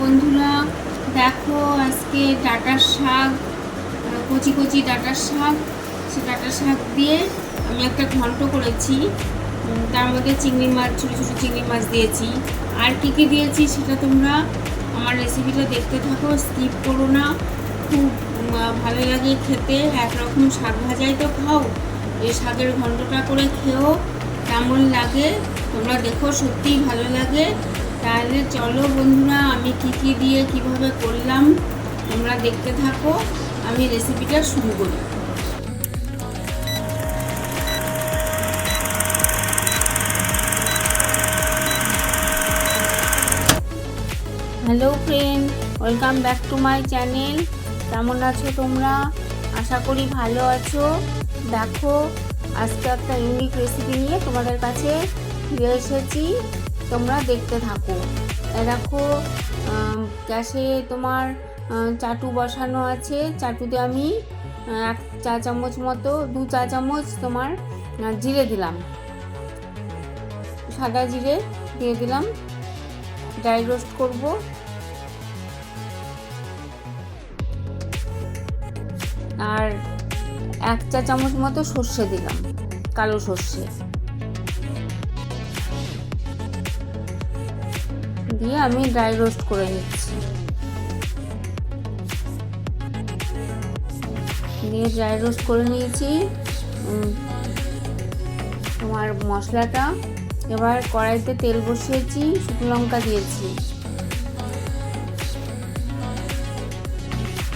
বন্ধুরা, দেখো আজকে ডাটার শাক কচি কচি ডাটার শাক। সে ডাটার শাক দিয়ে আমি একটা ঘন্ট করেছি। তার মধ্যে চিংড়ি মাছ, ছোটো ছোটো চিংড়ি মাছ দিয়েছি। আর কী কী দিয়েছি সেটা তোমরা আমার রেসিপিটা দেখতে থাকো স্কিপ করো না। খুব ভালো লাগে খেতে, একরকম শাক ভাজাই তো খাও। এই শাকের ঘন্টটা করে খেও, কেমন লাগে তোমরা দেখো, সত্যিই ভালো লাগে। তাহলে চলো বন্ধুরা, আমি কি কি দিয়ে কীভাবে করলাম, তোমরা দেখতে থাকো। আমি রেসিপিটা শুরু করি। Hello friend welcome back to my channel কেমন আছো তোমরা? আশা করি ভালো আছো। দেখো, আজকে একটা ইউনিক রেসিপি নিয়ে তোমাদের কাছে ফিরে এসেছি। তোমরা দেখতে থাকো। দেখো গ্যাসে তোমার চাটু বসানো আছে। চাটুতে আমি এক চা চামচ মতো, দু চা চামচ তোমার জিরে দিলাম। সাদা জিরে দিয়ে দিলাম। ড্রাই রোস্ট করব। আর এক চা চামচ মতো সর্ষে দিলাম, কালো সর্ষে। দিয়ে আমি ড্রাই রোস্ট করে নিচ্ছি। দিয়ে ড্রাই রোস্ট করে নিয়েছি তোমার মশলাটা। এবার কড়াইতে তেল বসিয়েছি, শুকনো লঙ্কা দিয়েছি।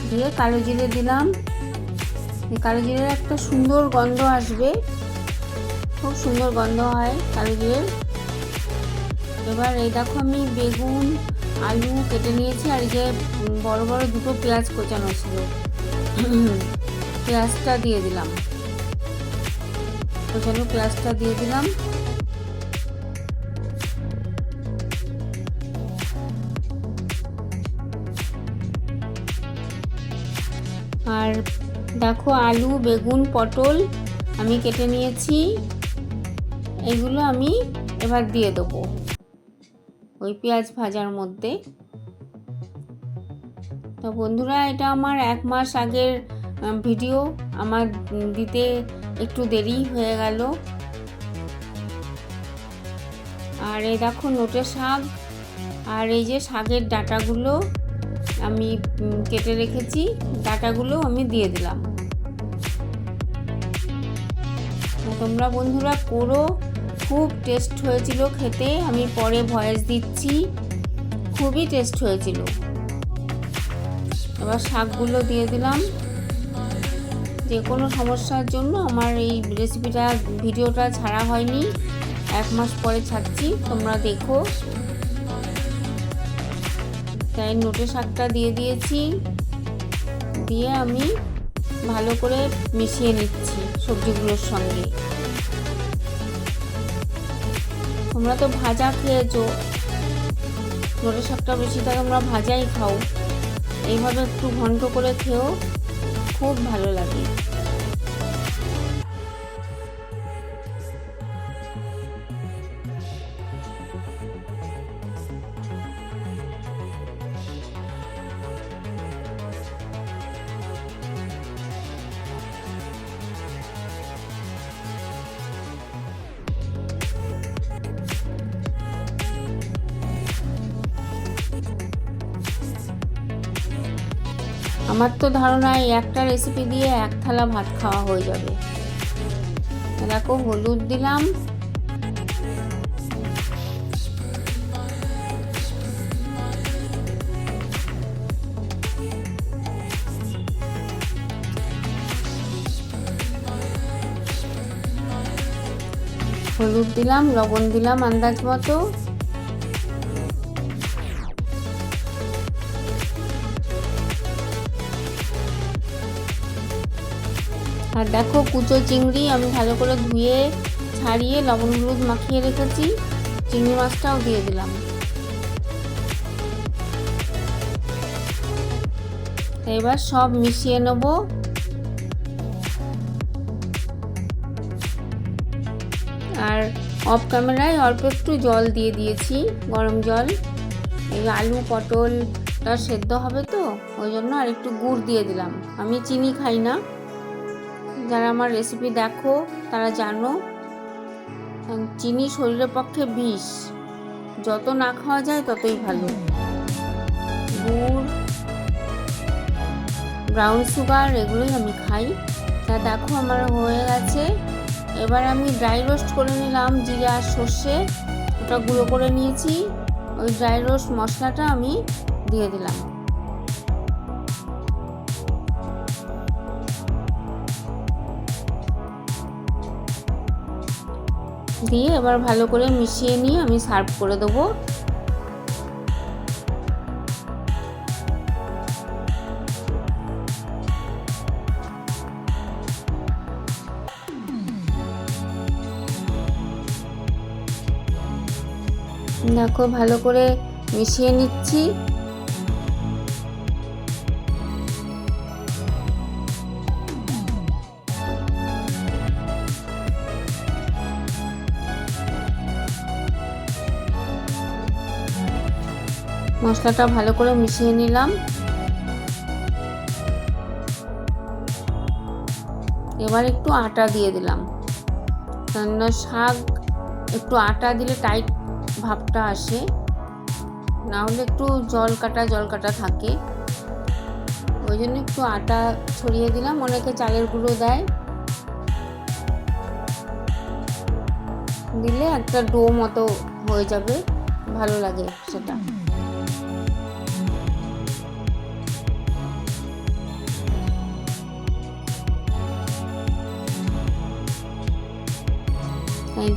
দিয়ে কালো জিরে দিলাম। কালো জিরের একটা সুন্দর গন্ধ আসবে। খুব সুন্দর গন্ধ হয় কালো জিরের। এবার এই দেখো আমি বেগুন, আলু কেটে নিয়েছি, আর যে বড় বড় দুটো পেঁয়াজ কোচানো ছিল। পেঁয়াজটা দিয়ে দিলাম। কোচানো পেঁয়াজটা দিয়ে দিলাম। আর দেখো আলু, বেগুন, পটল আমি কেটে নিয়েছি। এগুলো আমি এবার দিয়ে দেবো। ওই পেঁয়াজ ভাজার মধ্যে। তো বন্ধুরা, এটা আমার এক মাস আগের ভিডিও। আমার দিতে একটু দেরি হয়ে গেল। আর এই দেখো নোটে শাক। আর এই যে শাকের ডাটাগুলো আমি কেটে রেখেছি। ডাটাগুলো আমি দিয়ে দিলাম। তোমরা বন্ধুরা করো। খুব টেস্ট হয়েছিল খেতে, আমি পরে ভয়েস দিচ্ছি। খুবই টেস্ট হয়েছিল। এবার শাকগুলো দিয়ে দিলাম। যে কোনো সমস্যার জন্য আমার এই রেসিপিটা ভিডিওটা ছাড়া হয়নি। এক মাস পরে ছাড়ছি, তোমরা দেখো। তাই নোটে শাকটা দিয়ে দিয়েছি। দিয়ে আমি ভালো করে মিশিয়ে নিচ্ছি সবজিগুলোর সঙ্গে। তোমরা তো ভাজা খেয়েছো। সবটা শাকটা তাই তোমরা ভাজাই খাও। এইভাবে একটু ঘন্ট করে খেয়েও খুব ভালো লাগে। আমার তো ধারণা এই একটা রেসিপি দিয়ে এক থালা ভাত খাওয়া হয়ে যাবে। দেখো, হলুদ দিলাম। হলুদ দিলাম, লবণ দিলাম আন্দাজ মতো। আর দেখো কুচো চিংড়ি আমি ভালো করে ধুয়ে, ছাড়িয়ে লবণ হলুদ মাখিয়ে রেখেছি। চিংড়ি মাছটাও দিয়ে দিলাম। এবার সব মিশিয়ে নেব। আর অফ ক্যামেরায় অল্প একটু জল দিয়ে দিয়েছি, গরম জল। এই আলু পটলটা সেদ্ধ হবে তো, ওই জন্য আর একটু গুড় দিয়ে দিলাম। আমি চিনি খাই না। যারা আমার রেসিপি দেখো, তারা জানো। চিনি শরীরের পক্ষে বিষ। যত না খাওয়া যায়, ততই ভালো। গুড় ব্রাউন সুগার এগুলোই আমি খাই। তা দেখো, আমার হয়ে গেছে। এবার আমি ড্রাই রোস্ট করে নিলাম জিরা আর সর্ষে। ওটা গুঁড়ো করে নিয়েছি। ওই ড্রাই রোস্ট মশলাটা আমি দিয়ে দিলাম। দিয়ে এবার ভালো করে মিশিয়ে নিয়ে আমি সার্ভ করে দেবো। দেখো ভালো করে মিশিয়ে নিচ্ছি। মশলাটা ভালো করে মিশিয়ে নিলাম। এবার একটু আটা দিয়ে দিলাম। শাক, একটু আটা দিলে টাইট ভাবটা আসে। না হলে একটু জল কাটা জল কাটা থাকে। ওই জন্য একটু আটা ছড়িয়ে দিলাম, অনেকে চালের গুঁড়ো দেয়। দিলে একটা ডো মতো হয়ে যাবে, ভালো লাগে সেটা।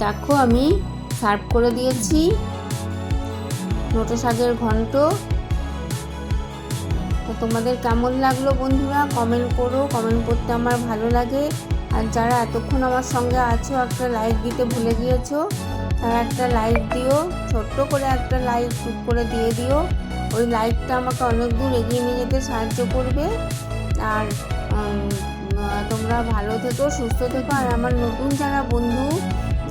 দেখো আমি সার্ভ করে দিয়েছি। নোটো শাকের ঘন্ট। তো তোমাদের কেমন লাগল বন্ধুরা? কমেন্ট করো কমেন্ট করতে আমার ভালো লাগে। আর যারা এতক্ষণ আমার সঙ্গে আছো, একটা লাইক দিতে ভুলে গিয়েছো, তারা একটা লাইক দিও। ছোট্ট করে একটা লাইক টুক করে দিয়ে দিও। ওই লাইকটা আমাকে অনেক দূর এগিয়ে নিয়ে যেতে সাহায্য করবে। আর তোমরা ভালো থেকো, সুস্থ থেকো। আর আমার নতুন যারা বন্ধু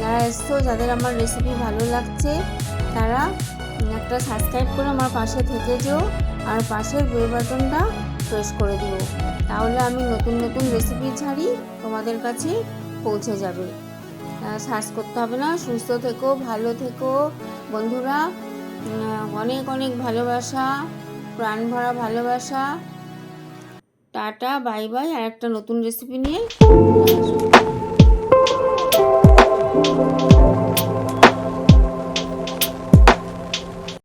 যারা এসছো যাদের আমার রেসিপি ভালো লাগছে, তারা একটা সাবস্ক্রাইব করে আমার পাশে থেকে যেও, আর পাশের বেল বাটনটা প্রেস করে দিও। তাহলে আমি নতুন নতুন রেসিপি ছাড়ি তোমাদের কাছে পৌঁছে যাবে। সার্চ করতে হবে না, সুস্থ থেকো, ভালো থেকো। বন্ধুরা অনেক অনেক ভালোবাসা, প্রাণ ভরা ভালোবাসা। টাটা বাই বাই আর একটা নতুন রেসিপি নিয়ে